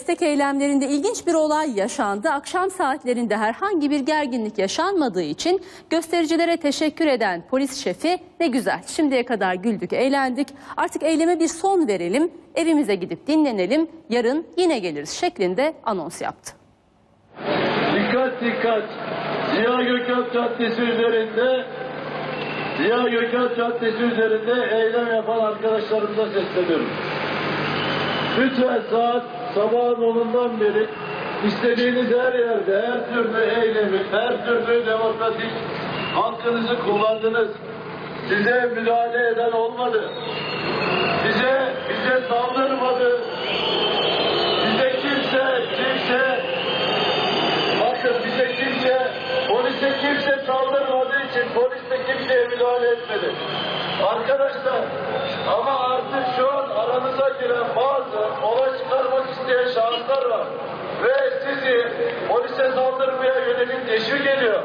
Destek eylemlerinde ilginç bir olay yaşandı. Akşam saatlerinde herhangi bir gerginlik yaşanmadığı için göstericilere teşekkür eden polis şefi ne güzel. Şimdiye kadar güldük, eğlendik. Artık eyleme bir son verelim, evimize gidip dinlenelim. Yarın yine geliriz şeklinde anons yaptı. Dikkat dikkat. Ziya Gökalp Caddesi üzerinde Ziya Gökalp Caddesi üzerinde eylem yapan arkadaşlarımıza sesleniyorum. Lütfen saat sabahın onundan beri istediğiniz her yerde her türlü eylemi, her türlü demokratik hakkınızı kullandınız. Size müdahale eden olmadı. Bize, bize saldırmadı. Bize kimse, kimse Bakın bize kimse, polise kimse saldırmadığı için polis de kimseye müdahale etmedi. Arkadaşlar ama aranıza giren bazı olay çıkarmak isteyen şahıslar var. Ve sizi polise saldırmaya yönelik teşvik ediyor.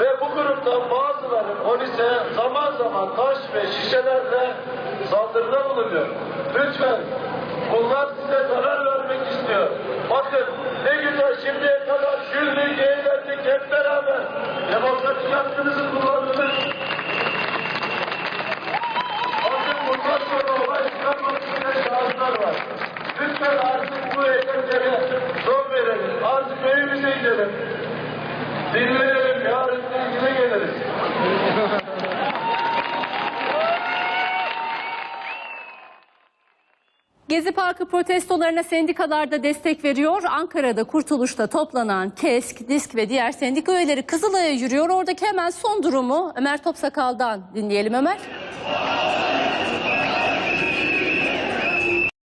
Ve bu gruptan bazıları polise zaman zaman taş ve şişelerle saldırıda bulunuyor. Lütfen bunlar size zarar vermek istiyor. Bakın ne güzel şimdiye kadar güldük, eğlendik hep beraber. Demokratik hakkınızı kullandınız. Bakın bundan sonra olay çıkarmak isteyen şahıslar var. Lütfen artık bu eylemlere son verelim. Artık evimize gidelim. Dinleyelim, yarın yine geliriz. Gezi Parkı protestolarına sendikalar da destek veriyor. Ankara'da Kurtuluş'ta toplanan KESK, DİSK ve diğer sendika üyeleri Kızılay'a yürüyor. Oradaki hemen son durumu Ömer Topsakal'dan dinleyelim Ömer.